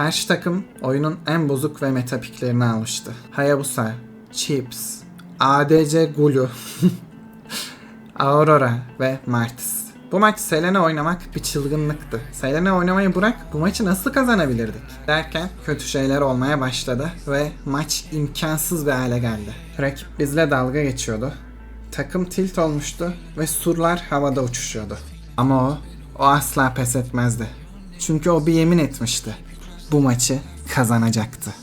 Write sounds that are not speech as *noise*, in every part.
Karşı takım oyunun en bozuk ve metapiklerini almıştı. Hayabusa, Chips, ADC Gulu, *laughs* Aurora ve Martis. Bu maç Selene oynamak bir çılgınlıktı. Selene oynamayı bırak bu maçı nasıl kazanabilirdik? Derken kötü şeyler olmaya başladı ve maç imkansız bir hale geldi. Rakip bizle dalga geçiyordu. Takım tilt olmuştu ve surlar havada uçuşuyordu. Ama o, o asla pes etmezdi. Çünkü o bir yemin etmişti. Bu maçı kazanacaktı.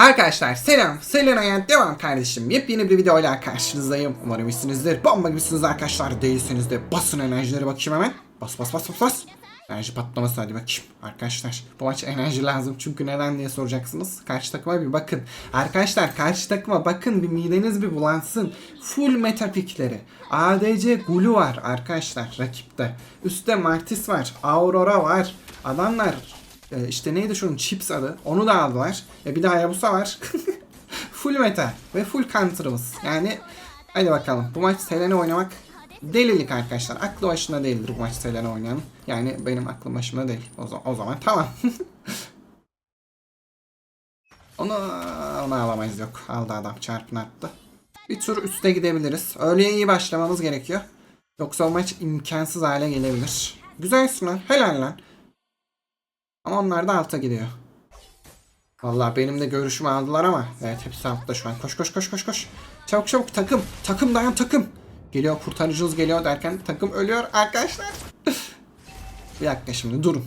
Arkadaşlar selam. Selena'ya devam kardeşim. Yepyeni bir videoyla karşınızdayım. Umarım iyisinizdir. Bomba gibisiniz arkadaşlar. Değilseniz de basın enerjileri bakayım hemen. Bas bas bas bas bas. Enerji patlaması hadi bakayım. Arkadaşlar bu maç enerji lazım. Çünkü neden diye soracaksınız. Karşı takıma bir bakın. Arkadaşlar karşı takıma bakın. Bir mideniz bir bulansın. Full meta pikleri. ADC Gulu var arkadaşlar rakipte. Üstte Martis var. Aurora var. Adamlar ee, işte neydi şunun chips adı. Onu da aldılar. E bir de Hayabusa var. *laughs* full meta ve full counter'ımız. Yani hadi bakalım. Bu maç Selene oynamak delilik arkadaşlar. Aklı başında değildir bu maç Selene oynayan. Yani benim aklım başımda değil. O zaman, o zaman tamam. *laughs* onu, onu alamayız yok. Aldı adam çarpını attı. Bir tur üste gidebiliriz. Öğleye iyi başlamamız gerekiyor. Yoksa o maç imkansız hale gelebilir. Güzelsin lan. Helal lan. Ama onlar da alta gidiyor. Vallahi benim de görüşümü aldılar ama. Evet hepsi altta şu an. Koş koş koş koş koş. Çabuk çabuk takım. Takım dayan takım. Geliyor kurtarıcınız geliyor derken takım ölüyor arkadaşlar. *laughs* Bir dakika şimdi durun.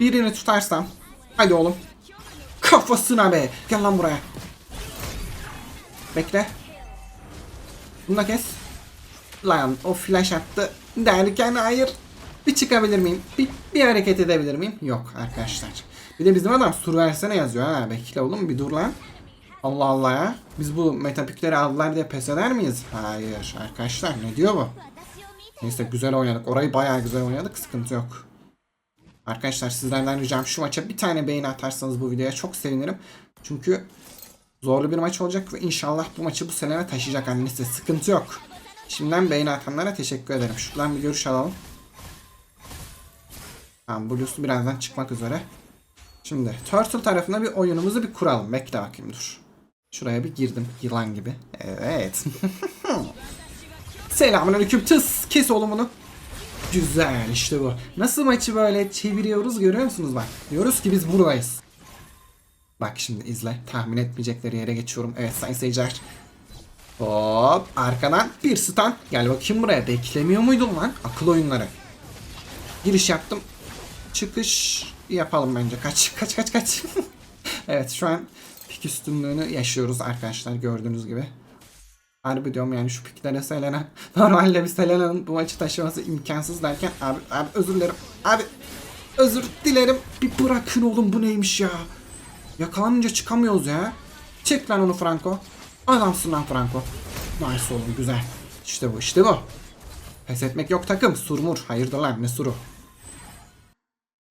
Birini tutarsam. Hadi oğlum. Kafasına be. Gel lan buraya. Bekle. Bunu da kes. Lan o flash attı. Derken hayır. Bir çıkabilir miyim? Bir, bir hareket edebilir miyim? Yok arkadaşlar. Bir de bizim adam sur versene yazıyor ha. Bekle oğlum bir dur lan. Allah Allah ya. Biz bu metapikleri aldılar diye pes eder miyiz? Hayır arkadaşlar ne diyor bu? Neyse güzel oynadık. Orayı bayağı güzel oynadık. Sıkıntı yok. Arkadaşlar sizlerden ricam şu maça bir tane beğeni atarsanız bu videoya çok sevinirim. Çünkü zorlu bir maç olacak ve inşallah bu maçı bu seneye taşıyacak annesi. Sıkıntı yok. Şimdiden beğeni atanlara teşekkür ederim. Şuradan bir görüş alalım. Tamam Blue'su birazdan çıkmak üzere. Şimdi Turtle tarafına bir oyunumuzu bir kuralım. Bekle bakayım dur. Şuraya bir girdim yılan gibi. Evet. *laughs* Selamünaleyküm tıs. Kes oğlum bunu. Güzel işte bu. Nasıl maçı böyle çeviriyoruz görüyor musunuz bak. Diyoruz ki biz buradayız. Bak şimdi izle. Tahmin etmeyecekleri yere geçiyorum. Evet sayın seyirciler. Hop arkadan bir stun. Gel bakayım buraya. Beklemiyor muydun lan? Akıl oyunları. Giriş yaptım çıkış yapalım bence. Kaç *laughs* kaç kaç kaç. evet şu an pik üstünlüğünü yaşıyoruz arkadaşlar gördüğünüz gibi. Harbi diyorum yani şu piklere Selena. *laughs* Normalde bir Selena'nın bu maçı taşıması imkansız derken abi, abi özür dilerim. Abi özür dilerim. Bir bırakın oğlum bu neymiş ya. Yakalanınca çıkamıyoruz ya. Çek lan onu Franco. Adamsın lan Franco. Nice oğlum güzel. İşte bu işte bu. Pes etmek yok takım. Surmur. Hayırdır lan ne suru.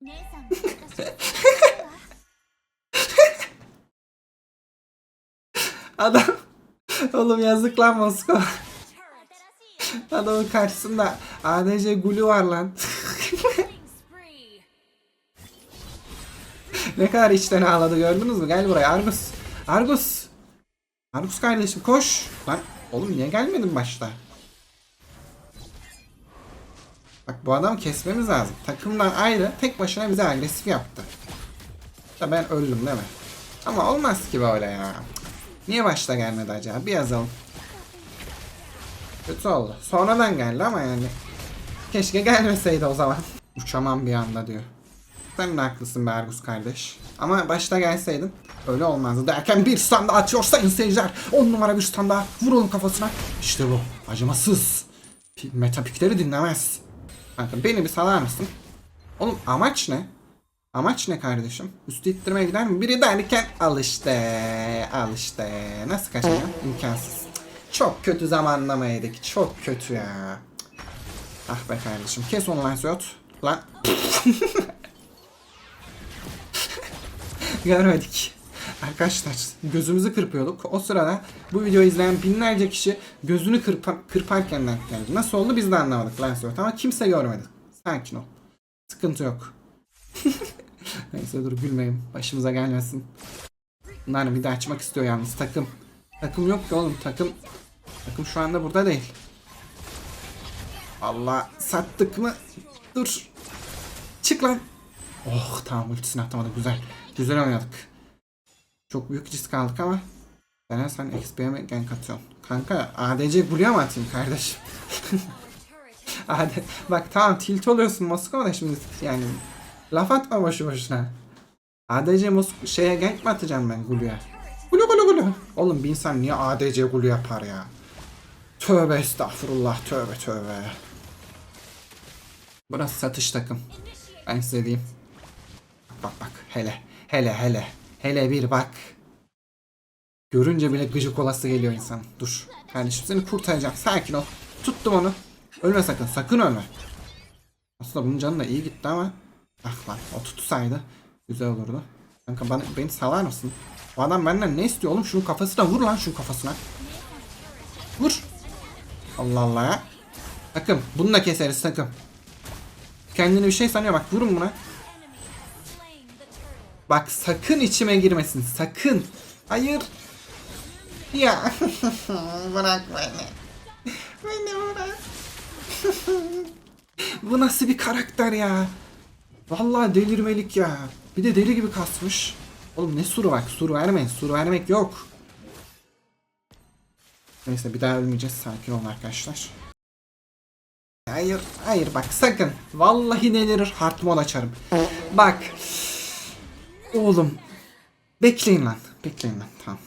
*laughs* Adam Oğlum yazık lan Moskova. Adamın karşısında ADC Gulu var lan. *laughs* ne kadar içten ağladı gördünüz mü? Gel buraya Argus. Argus. Argus kardeşim koş. Lan oğlum niye gelmedin başta? Bak bu adam kesmemiz lazım. Takımdan ayrı tek başına bize agresif yaptı. Ya ben öldüm değil mi? Ama olmaz ki böyle ya. Niye başta gelmedi acaba? Bir yazalım. Kötü oldu. Sonradan geldi ama yani. Keşke gelmeseydi o zaman. *laughs* Uçamam bir anda diyor. Sen de haklısın be Argus kardeş. Ama başta gelseydin öyle olmazdı derken bir stand daha atıyor sayın seyirciler. 10 numara bir stand daha vuralım kafasına. İşte bu. Acımasız. Metapikleri dinlemez. Kanka beni bir salar mısın? Oğlum amaç ne? Amaç ne kardeşim? Üstü ittirmeye gider mi? Biri derken al işte. Al işte. Nasıl kaçacağım? İmkansız. Çok kötü zamanlama. Çok kötü ya. Ah be kardeşim. Kes onu lan Ziyot. Lan. *laughs* Görmedik. Arkadaşlar gözümüzü kırpıyorduk. O sırada bu videoyu izleyen binlerce kişi gözünü kırpa, kırparken denk geldi. Nasıl oldu biz de anlamadık Lancelot ama kimse görmedi. Sakin ol. Sıkıntı yok. *laughs* Neyse dur gülmeyin. Başımıza gelmesin. Bunlar bir de açmak istiyor yalnız takım. Takım yok ki oğlum takım. Takım şu anda burada değil. Allah sattık mı? Dur. Çık lan. Oh tamam ultisini atamadık güzel. Güzel oynadık. Çok büyük risk aldık ama Bana sen XP'ye mi gank atıyorsun? Kanka ADC Blue'ya mı atayım kardeşim? *laughs* Bak tamam tilt oluyorsun Moskova'da şimdi yani laf atma boşu boşuna. ADC Mosk şeye gank mi atacağım ben Gulu'ya? Gulu gulu gulu. Oğlum bir insan niye ADC Gulu yapar ya? Tövbe estağfurullah tövbe tövbe. Burası satış takım. Ben size diyeyim. Bak bak hele hele hele hele bir bak. Görünce bile gıcık olası geliyor insan. Dur. Kardeşim seni kurtaracağım. Sakin ol. Tuttum onu. Ölme sakın. Sakın ölme. Aslında bunun canı da iyi gitti ama. Ah lan o tutsaydı. Güzel olurdu. Kanka bana, beni salar mısın? O adam benden ne istiyor oğlum? Şunun kafasına vur lan şunun kafasına. Vur. Allah Allah ya. Takım. Bunu da keseriz takım. Kendini bir şey sanıyor bak vurun buna. Bak sakın içime girmesin sakın. Hayır. Ya. *laughs* bırak beni. Beni bırak. *laughs* Bu nasıl bir karakter ya? Vallahi delirmelik ya. Bir de deli gibi kasmış. Oğlum ne suru bak suru vermeyin. Suru vermek yok. Neyse bir daha ölmeyeceğiz. Sakin olun arkadaşlar. Hayır, hayır bak sakın. Vallahi delirir. Hard mode açarım. Bak. Oğlum. Bekleyin lan. Bekleyin lan. Tamam.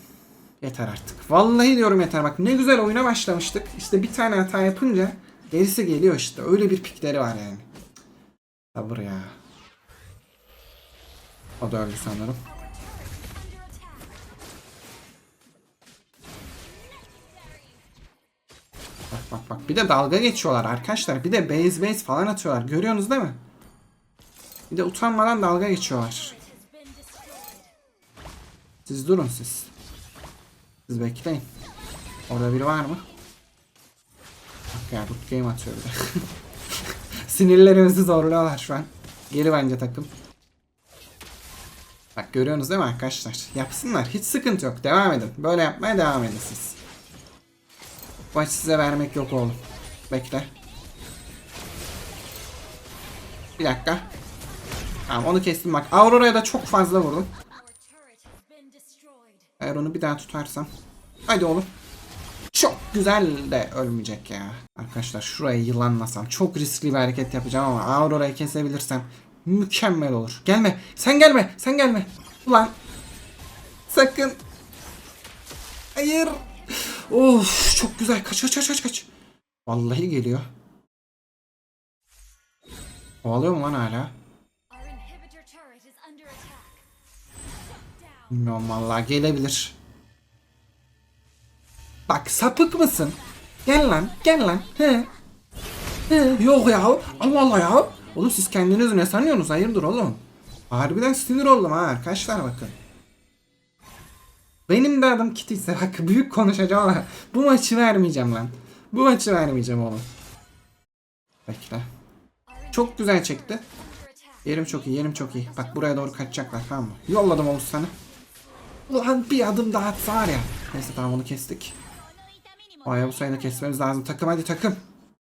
Yeter artık. Vallahi diyorum yeter. Bak ne güzel oyuna başlamıştık. İşte bir tane hata yapınca gerisi geliyor işte. Öyle bir pikleri var yani. Sabır ya. O da öldü sanırım. Bak bak bak. Bir de dalga geçiyorlar arkadaşlar. Bir de base base falan atıyorlar. Görüyorsunuz değil mi? Bir de utanmadan dalga geçiyorlar. Siz durun siz. Siz bekleyin. Orada biri var mı? Bak ya root game atıyor bir. *laughs* Sinirlerimizi zorluyorlar şu an. Geri bence takım. Bak görüyorsunuz değil mi arkadaşlar? Yapsınlar. Hiç sıkıntı yok. Devam edin. Böyle yapmaya devam edin siz. Bu maçı size vermek yok oğlum. Bekle. Bir dakika. Tamam onu kestim bak. Aurora'ya da çok fazla vurdum. Eğer onu bir daha tutarsam. Hadi oğlum. Çok güzel de ölmeyecek ya. Arkadaşlar şuraya yılanlasam. Çok riskli bir hareket yapacağım ama Aurora'yı kesebilirsem mükemmel olur. Gelme. Sen gelme. Sen gelme. Ulan. Sakın. Hayır. Of çok güzel. Kaç kaç kaç kaç kaç. Vallahi geliyor. Kovalıyor mu lan hala? Bilmiyorum vallahi gelebilir. Bak sapık mısın? Gel lan gel lan. He. He. Yok ya. Allah Allah ya. Oğlum siz kendinizi ne sanıyorsunuz? Hayırdır oğlum? Harbiden sinir oldum ha arkadaşlar bakın. Benim de adım Kitty ise bak büyük konuşacağım ama bu maçı vermeyeceğim lan. Bu maçı vermeyeceğim oğlum. Bekle. Çok güzel çekti. Yerim çok iyi, yerim çok iyi. Bak buraya doğru kaçacaklar tamam mı? Yolladım Oğuz sana. Ulan bir adım daha atsa ya. Neyse tamam onu kestik. Aya bu sayıda kesmemiz lazım. Takım hadi takım.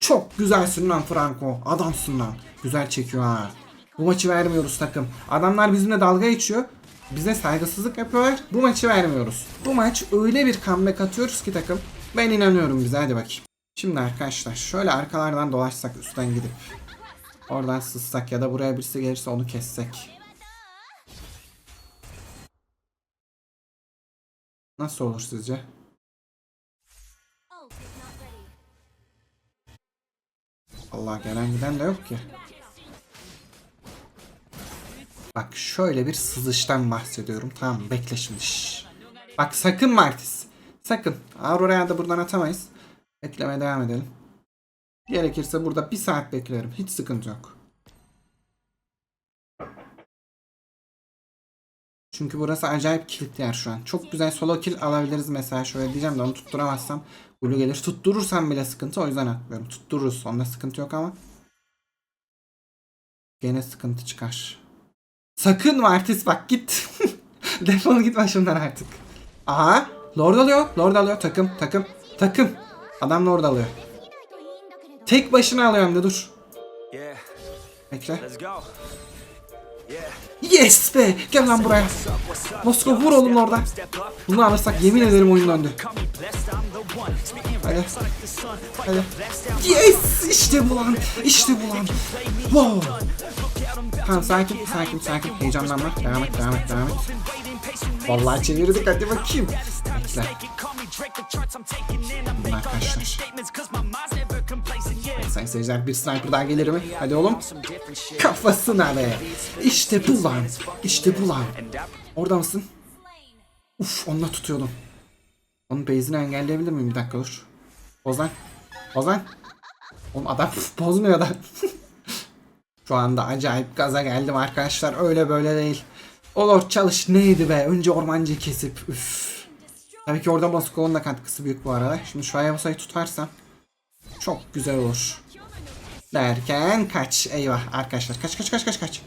Çok güzelsin lan Franco. Adamsın lan. Güzel çekiyor ha. Bu maçı vermiyoruz takım. Adamlar bizimle dalga geçiyor. Bize saygısızlık yapıyorlar. Bu maçı vermiyoruz. Bu maç öyle bir comeback atıyoruz ki takım. Ben inanıyorum bize hadi bakayım. Şimdi arkadaşlar şöyle arkalardan dolaşsak üstten gidip. Oradan sızsak ya da buraya birisi gelirse onu kessek. Nasıl olur sizce? Allah gelen giden de yok ki. Bak şöyle bir sızıştan bahsediyorum. Tamam bekle şimdi. Şşş. Bak sakın Martis. Sakın. Aurora'ya da buradan atamayız. Beklemeye devam edelim. Gerekirse burada bir saat beklerim. Hiç sıkıntı yok. Çünkü burası acayip kilitli yer şu an. Çok güzel solo kill alabiliriz mesela. Şöyle diyeceğim de onu tutturamazsam Blue gelir. Tutturursam bile sıkıntı o yüzden atmıyorum. Tuttururuz. Onda sıkıntı yok ama. Gene sıkıntı çıkar. Sakın Martis bak git. *laughs* Defol git başımdan artık. Aha. Lord alıyor. Lord alıyor. Takım. Takım. Takım. Adam Lord alıyor. Tek başına alıyor hem de dur. Yeah, Bekle. Yes be. Gel lan buraya. Moskova vur oğlum orada. Bunu alırsak yemin ederim oyun döndü. Hadi. Hadi. Yes! İşte bu lan. İşte bu lan. Wow. Tamam sakin sakin sakin. Heyecanlanma. Devam et devam et devam et. Vallahi çevirdik hadi bakayım. Bekle. Call me Sayın seyirciler bir sniper daha gelir mi? Hadi oğlum. Kafasına be. İşte bu lan. İşte bu lan. Orada mısın? Uf onunla tutuyordum. Onun base'ini engelleyebilir miyim? Bir dakika dur. Ozan. Ozan. Oğlum adam *laughs* bozmuyor da. *laughs* Şu anda acayip gaza geldim arkadaşlar. Öyle böyle değil. Olur çalış neydi be? Önce ormancı kesip. Üf. Tabii ki orada Moskova'nın da katkısı büyük bu arada. Şimdi şu Hayabusa'yı tutarsam çok güzel olur. Derken kaç. Eyvah arkadaşlar. Kaç kaç kaç kaç kaç.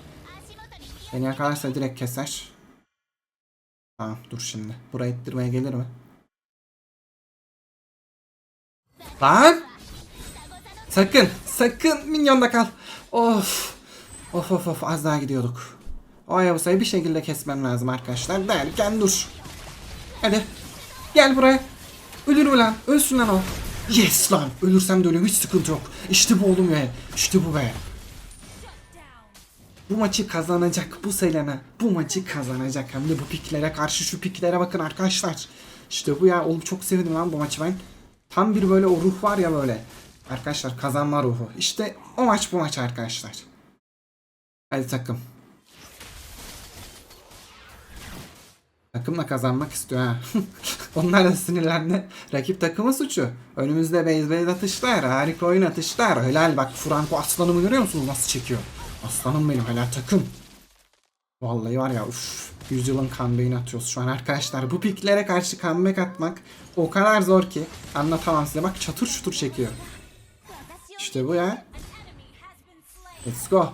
Beni yakalarsa direkt keser. Tamam dur şimdi. Burayı ittirmeye gelir mi? Lan! Sakın! Sakın! Minyonda kal! Of! Of of of az daha gidiyorduk. O Hayabusa'yı bir şekilde kesmem lazım arkadaşlar. Derken dur. Hadi. Gel buraya. Ölür mü lan? Ölsün lan o. Yes lan. Ölürsem de ölüyorum. Hiç sıkıntı yok. İşte bu oğlum be. İşte bu be. Bu maçı kazanacak bu Selena. Bu maçı kazanacak. Hem de bu piklere karşı şu piklere bakın arkadaşlar. İşte bu ya. Oğlum çok sevdim lan bu maçı ben. Tam bir böyle o ruh var ya böyle. Arkadaşlar kazanma ruhu. İşte o maç bu maç arkadaşlar. Hadi takım. Takımla kazanmak istiyor ha. *laughs* Onlar da sinirlendi. Rakip takımı suçu. Önümüzde beyzbol atışlar, harika oyun atışlar. Helal bak Franco aslanımı görüyor musunuz nasıl çekiyor? Aslanım benim helal takım. Vallahi var ya uff. Yüzyılın comeback'ini atıyoruz şu an arkadaşlar. Bu piklere karşı comeback atmak o kadar zor ki anlatamam size. Bak çatır çutur çekiyor. İşte bu ya. Let's go.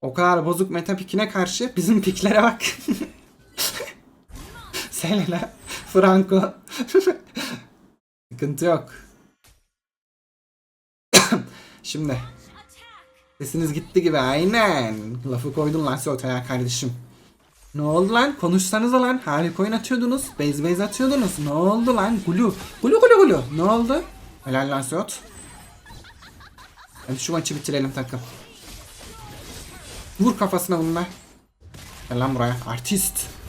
O kadar bozuk meta pikine karşı bizim piklere bak. *laughs* Selena, Franco. Sıkıntı yok. *coughs* Şimdi. Sesiniz gitti gibi aynen. Lafı koydun lan ortaya kardeşim. Ne oldu lan? Konuşsanıza lan. Harika oyun atıyordunuz. Base base atıyordunuz. Ne oldu lan? Gulu. Gulu gulu gulu. Ne oldu? Helal lan. Hadi şu maçı bitirelim takım. Vur kafasına bununla. Gel lan buraya. Artist.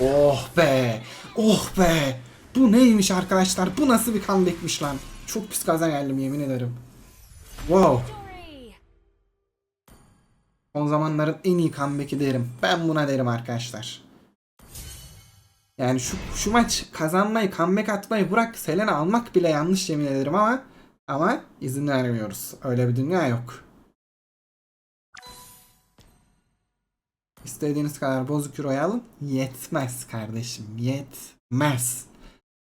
Oh be. Oh be. Bu neymiş arkadaşlar? Bu nasıl bir comeback'miş lan? Çok pis gaza geldim yemin ederim. Wow. Son zamanların en iyi comeback'i derim. Ben buna derim arkadaşlar. Yani şu, şu maç kazanmayı, comeback atmayı bırak Selena almak bile yanlış yemin ederim ama ama izin vermiyoruz. Öyle bir dünya yok. İstediğiniz kadar bozuk euroyu alın. Yetmez kardeşim. Yetmez.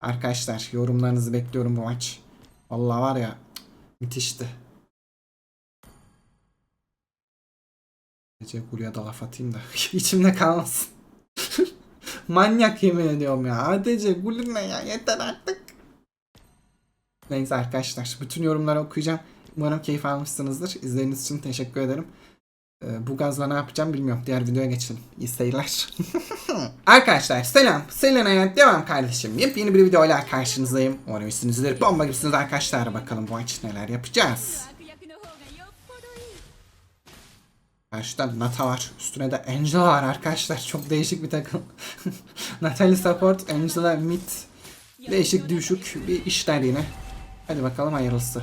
Arkadaşlar yorumlarınızı bekliyorum bu maç. Vallahi var ya müthişti. Gece Gulya da laf atayım da *laughs* içimde kalmasın. *laughs* Manyak yemin ediyorum ya. ADC Gulya ya yeter artık. Neyse arkadaşlar bütün yorumları okuyacağım. Umarım keyif almışsınızdır. İzlediğiniz için teşekkür ederim. Ee, bu gazla ne yapacağım bilmiyorum. Diğer videoya geçelim. İyi seyirler. *laughs* Arkadaşlar selam. Selena'ya devam kardeşim. Yepyeni bir videoyla karşınızdayım. Umarım iyisinizdir. Bomba gibisiniz arkadaşlar. Bakalım bu maç neler yapacağız. Karşıda Nata var. Üstüne de Angela var arkadaşlar. Çok değişik bir takım. *laughs* Natalie support, Angela mid. Değişik düşük bir işler yine. Hadi bakalım hayırlısı.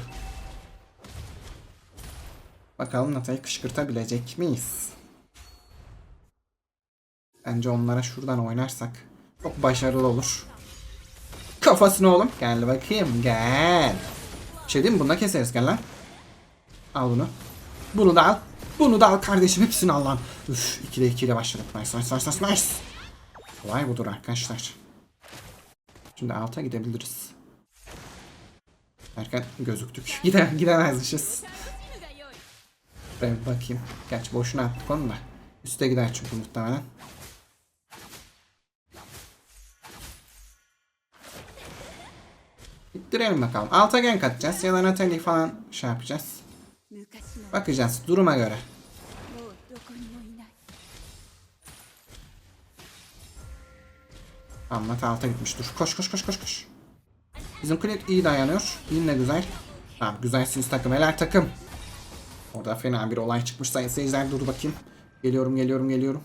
Bakalım Nata'yı kışkırtabilecek miyiz? Bence onlara şuradan oynarsak çok başarılı olur. Kafasını oğlum. Gel bakayım gel. Bir şey diyeyim mi? Bunda keseriz gel lan. Al bunu. Bunu da al. Bunu da al kardeşim. Hepsini al lan. Üf 2'de 2 ile başladık. Nice nice nice nice nice. Olay budur arkadaşlar. Şimdi alta gidebiliriz. Erken gözüktük. *laughs* Gide gidemezmişiz. Buraya bir bakayım. Gerçi boşuna attık onu da. Üste gider çünkü muhtemelen. Bitirelim bakalım. Alta gank atacağız ya da Natalie falan şey yapacağız. Bakacağız duruma göre. Anlat alta gitmiş dur. Koş koş koş koş koş. Bizim Clint iyi dayanıyor. Yine güzel. Tamam güzelsiniz takım. Helal takım. Orada fena bir olay çıkmış sayın seyirciler. Dur bakayım. Geliyorum geliyorum geliyorum.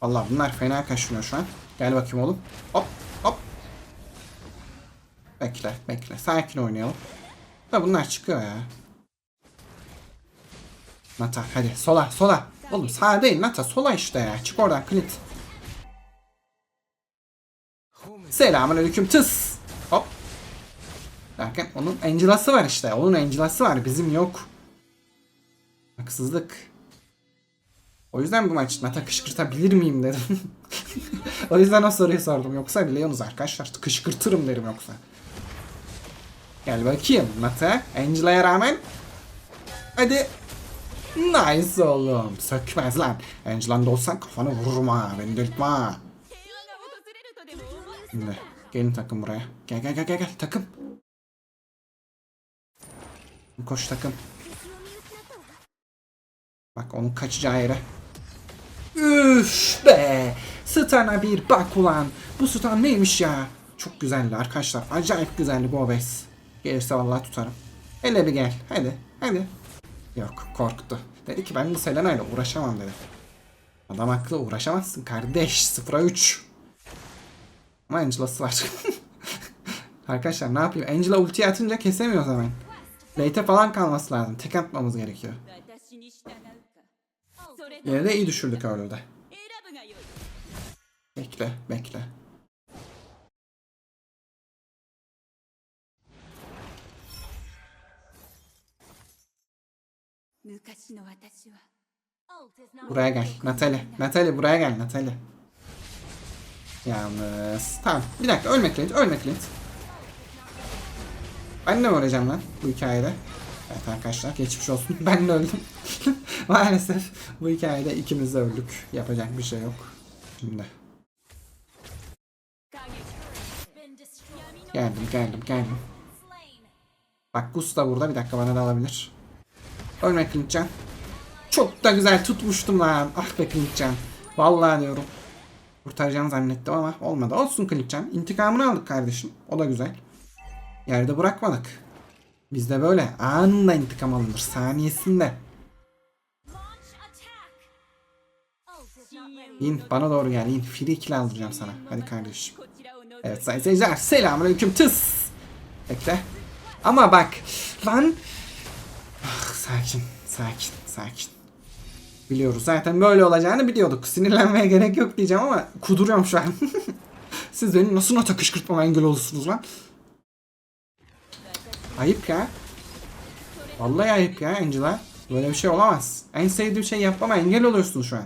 Allah bunlar fena kaşınıyor şu an. Gel bakayım oğlum. Hop hop. Bekle bekle. Sakin oynayalım. Da bunlar çıkıyor ya. Nata hadi sola sola. Oğlum sağa değil Nata sola işte ya. Çık oradan Clint. Selamünaleyküm tıs. Derken onun Angela'sı var işte. Onun Angela'sı var. Bizim yok. Haksızlık. O yüzden bu maç Nata kışkırtabilir miyim dedim. *laughs* o yüzden o soruyu sordum. Yoksa Leonuz arkadaşlar. Kışkırtırım derim yoksa. Gel bakayım Nata. Angela'ya rağmen. Hadi. Nice oğlum. Sökmez lan. Angela'nda olsan kafanı vururum ha. Beni delirtme Şimdi. Gelin takım buraya. Gel gel gel gel. gel. Takım. Koş takım. Bak onun kaçacağı yere. Üf be. Stana bir bak ulan. Bu stan neymiş ya? Çok güzeldi arkadaşlar. Acayip güzeldi bu obez. Gelirse vallahi tutarım. Hele bir gel. Hadi. Hadi. Yok korktu. Dedi ki ben bu Selena ile uğraşamam dedi. Adam haklı uğraşamazsın kardeş. 0'a 3. Ama Angela'sı var. *laughs* Arkadaşlar ne yapayım? Angela ulti atınca kesemiyoruz hemen. Late'e falan kalması lazım. Tek atmamız gerekiyor. Yine de iyi düşürdük orada. Bekle, bekle. Buraya gel. Natalie. Natalie buraya gel Natalie. Yalnız. Tamam. Bir dakika ölmek Late. Ölmek Late. Ben de öleceğim lan bu hikayede? Evet arkadaşlar geçmiş olsun. *laughs* Ben de öldüm. *laughs* Maalesef bu hikayede ikimiz de öldük. Yapacak bir şey yok. Şimdi. Geldim geldim geldim. Bak Gus da burada. Bir dakika bana da alabilir. Ölme Clintcan. Çok da güzel tutmuştum lan. Ah be Clintcan. Vallahi diyorum. Kurtaracağını zannettim ama olmadı. Olsun Clintcan. İntikamını aldık kardeşim. O da güzel yerde bırakmadık. Bizde böyle anında intikam alınır saniyesinde. İn bana doğru gel in. Free kill sana. Hadi kardeşim. Evet sayın seyirciler selamünaleyküm tıs. Bekle. Ama bak lan. Ah, sakin sakin sakin. Biliyoruz zaten böyle olacağını biliyorduk. Sinirlenmeye gerek yok diyeceğim ama kuduruyorum şu an. *laughs* Siz beni nasıl nota kışkırtmama engel olursunuz lan? Ayıp ya. Vallahi ayıp ya Angela. Böyle bir şey olamaz. En sevdiğim şey yapmama engel oluyorsun şu an.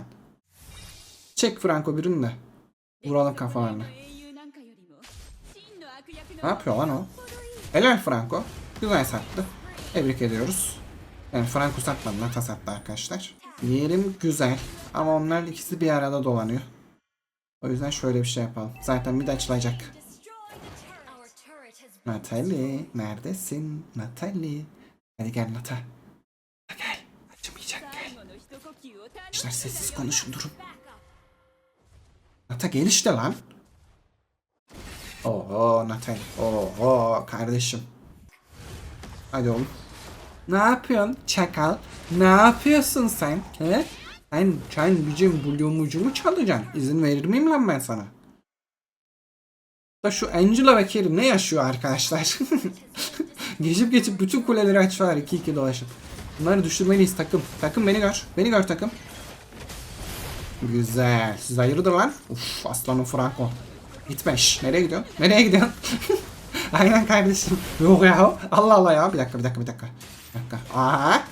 Çek Franco birini de. Vuralım kafalarını. Ne yapıyor lan o? Helal Franco. Güzel sattı. Tebrik ediyoruz. Yani Franco satmadı. Nata sattı arkadaşlar. Yerim güzel. Ama onlar ikisi bir arada dolanıyor. O yüzden şöyle bir şey yapalım. Zaten bir de açılacak. Natali neredesin? Natali. Hadi gel Nata. Nata gel. Acımayacak gel. Arkadaşlar sessiz konuşun durun. Nata gel işte lan. Oho Natali. Oho kardeşim. Hadi oğlum. Ne yapıyorsun çakal? Ne yapıyorsun sen? He? Sen, sen bizim bulumucumu çalacaksın. İzin verir miyim lan ben sana? Da şu Angela ve Kerim ne yaşıyor arkadaşlar? *laughs* geçip geçip bütün kuleleri açıyorlar 2-2 dolaşıp. Bunları düşürmeliyiz takım. Takım beni gör. Beni gör takım. Güzel. Siz hayırdır lan? Uf aslanım Franco. Gitmiş. Nereye gidiyorsun? Nereye gidiyorsun? *laughs* Aynen kardeşim. Yok ya. Allah Allah ya. Bir dakika bir dakika bir dakika. Bir dakika. Aha.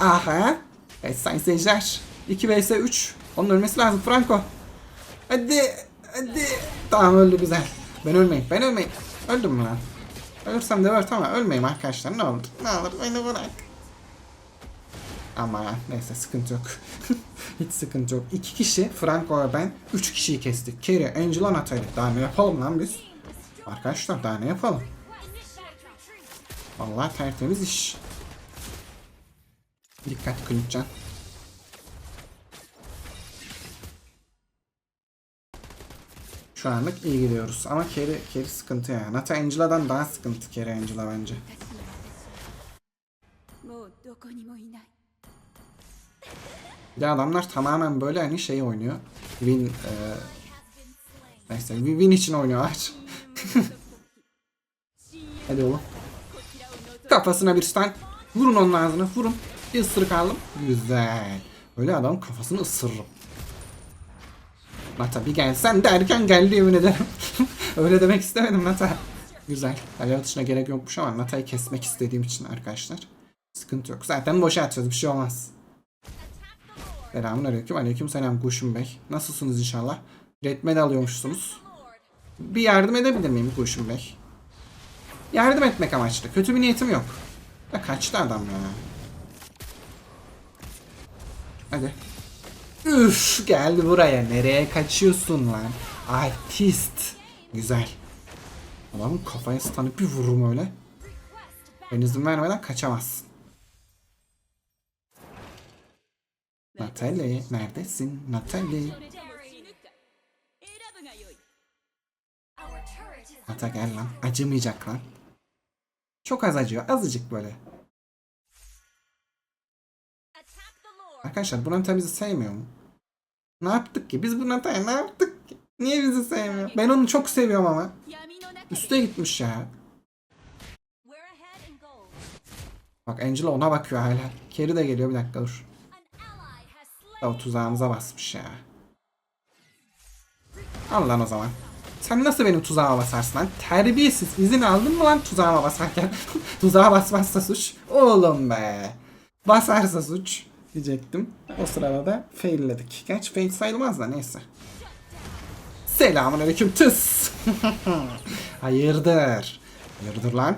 Aha. Evet sayın seyirciler. 2 vs 3. Onun ölmesi lazım Franco. Hadi. Hadi. Tamam öldü güzel. Ben ölmeyeyim. Ben ölmeyeyim. Öldüm mü lan? Ölürsem de öl tamam. Ölmeyeyim arkadaşlar. Ne olur. Ne olur beni bırak. Ama neyse sıkıntı yok. *laughs* Hiç sıkıntı yok. İki kişi Franco ve ben üç kişiyi kestik. Kerry, Angela, Natalie. Daha ne yapalım lan biz? Arkadaşlar daha ne yapalım? Vallahi tertemiz iş. Dikkat Kılıçcan. Şu anlık iyi gidiyoruz. Ama Carry, Carry sıkıntı yani. Hatta Angela'dan daha sıkıntı Carry Angela bence. Ya adamlar tamamen böyle hani şey oynuyor. Win e, neyse win için oynuyorlar. *laughs* Hadi oğlum. Kafasına bir stun. Vurun onun ağzını vurun. Bir ısırık aldım. Güzel. Öyle adam kafasını ısırırım. Nata bir gelsen derken geldi yemin ederim. *laughs* Öyle demek istemedim Nata. Güzel. Alev atışına gerek yokmuş ama Nata'yı kesmek istediğim için arkadaşlar. Sıkıntı yok. Zaten boşa atıyoruz bir şey olmaz. Selamun aleyküm. Aleyküm selam Kuşum Bey. Nasılsınız inşallah? Retme de alıyormuşsunuz. Bir yardım edebilir miyim Kuşum Bey? Yardım etmek amaçlı. Kötü bir niyetim yok. Ya kaçtı adam ya. Hadi. Üf geldi buraya. Nereye kaçıyorsun lan? Artist. Güzel. Adamın kafaya stanıp bir vururum öyle. Ben izin vermeden kaçamazsın. Natalie neredesin? Natalie. Ata gel lan. Acımayacak lan. Çok az acıyor. Azıcık böyle. Arkadaşlar buranın bizi sevmiyor mu? Ne yaptık ki? Biz buranın ne yaptık ki? Niye bizi sevmiyor? Ben onu çok seviyorum ama. Üste gitmiş ya. Bak Angela ona bakıyor hala. Carrie de geliyor bir dakika dur. O tuzağımıza basmış ya. Al lan o zaman. Sen nasıl benim tuzağıma basarsın lan? Terbiyesiz. izin aldın mı lan tuzağıma basarken? *laughs* Tuzağa basmazsa suç. Oğlum be. Basarsa suç diyecektim. O sırada da failledik. Gerçi fail sayılmaz da neyse. Selamun aleyküm tıs. *laughs* Hayırdır? Hayırdır lan?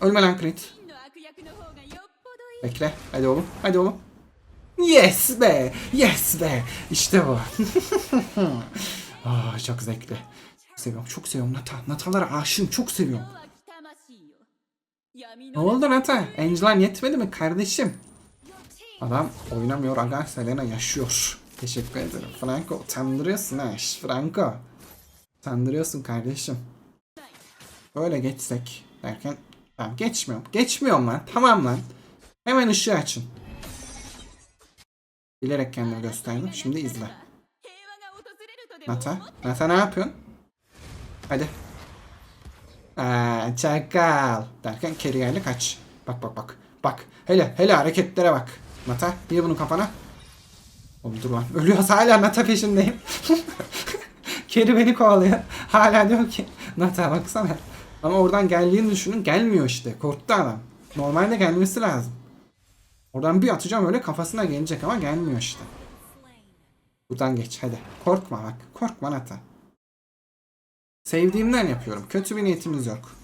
Ölme lan Crit. Bekle. Hadi oğlum. Hadi oğlum. Yes be. Yes be. İşte bu. *laughs* ah, çok zevkli. Seviyorum. Çok seviyorum Nata. Natalara aşığım. Çok seviyorum. Ne oldu Nata? Angela yetmedi mi kardeşim? Adam oynamıyor aga Selena yaşıyor. Teşekkür ederim. Franco utandırıyorsun ha. Franco. Utandırıyorsun kardeşim. Böyle geçsek derken. Tamam geçmiyorum. Geçmiyorum lan. Tamam lan. Hemen ışığı açın. Bilerek kendimi gösterdim. Şimdi izle. Nata. Nata ne yapıyorsun? Hadi Aa, çakal. Derken Kerry geldi kaç. Bak bak bak. Bak. Hele hele hareketlere bak. Nata niye bunu kafana? Oğlum dur lan. Ölüyoruz hala Nata peşindeyim. *laughs* Kerry beni kovalıyor. Hala diyor ki Nata baksana. Ama oradan geldiğini düşünün. Gelmiyor işte. Korktu adam. Normalde gelmesi lazım. Oradan bir atacağım öyle kafasına gelecek ama gelmiyor işte. Buradan geç hadi. Korkma bak. Korkma Nata. Sevdiğimden yapıyorum. Kötü bir niyetimiz yok.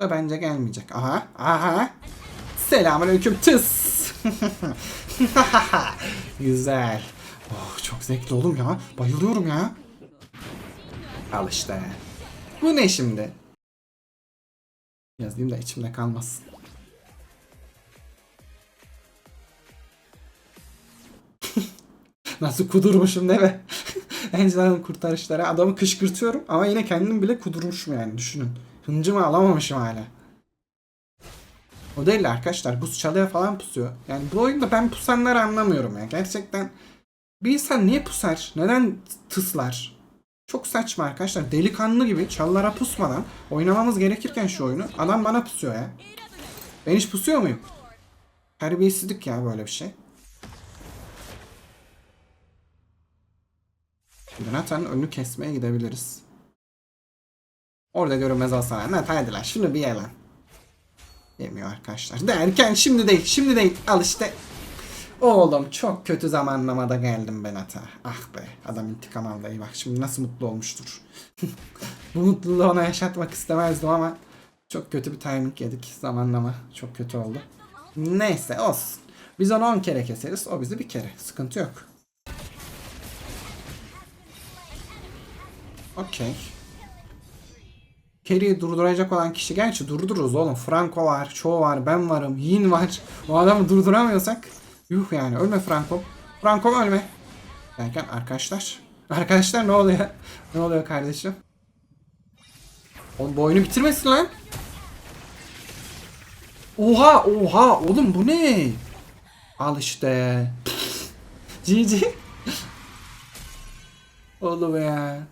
Da bence gelmeyecek. Aha. Aha. Selamünaleyküm tıs. *laughs* Güzel. Oh, çok zevkli oğlum ya. Bayılıyorum ya. Al işte. Bu ne şimdi? Yazayım da içimde kalmasın. *laughs* Nasıl kudurmuşum değil mi? *laughs* Angela'nın kurtarışları. Adamı kışkırtıyorum ama yine kendim bile kudurmuşum yani düşünün. Hıncımı alamamışım hala. O değil arkadaşlar. Buz çalıya falan pusuyor. Yani bu oyunda ben pusanları anlamıyorum ya. Gerçekten bir insan niye pusar? Neden tıslar? Çok saçma arkadaşlar. Delikanlı gibi çalılara pusmadan oynamamız gerekirken şu oyunu adam bana pusuyor ya. Ben hiç pusuyor muyum? Terbiyesizlik ya böyle bir şey. Renata'nın önünü kesmeye gidebiliriz. Orada görünmez olsana. Renat hadi lan şunu bir ye lan. Yemiyor arkadaşlar. Derken şimdi değil şimdi değil. Al işte. Oğlum çok kötü zamanlamada geldim ben hata. Ah be adam intikam aldı. İyi Bak şimdi nasıl mutlu olmuştur. *laughs* Bu mutluluğu ona yaşatmak istemezdim ama çok kötü bir timing yedik. Zamanlama çok kötü oldu. Neyse olsun. Biz onu 10 kere keseriz. O bizi bir kere. Sıkıntı yok. Okey. Kerry'i durduracak olan kişi gerçi durdururuz oğlum. Franco var, Cho var, ben varım, Yin var. *laughs* O adamı durduramıyorsak yuh yani ölme Franco. Franco ölme. Derken arkadaşlar. *laughs* Arkadaşlar ne oluyor? Ne oluyor kardeşim? Oğlum bu oyunu bitirmesin lan. Oha oha oğlum bu ne? Al işte. *laughs* GG. oğlum ya.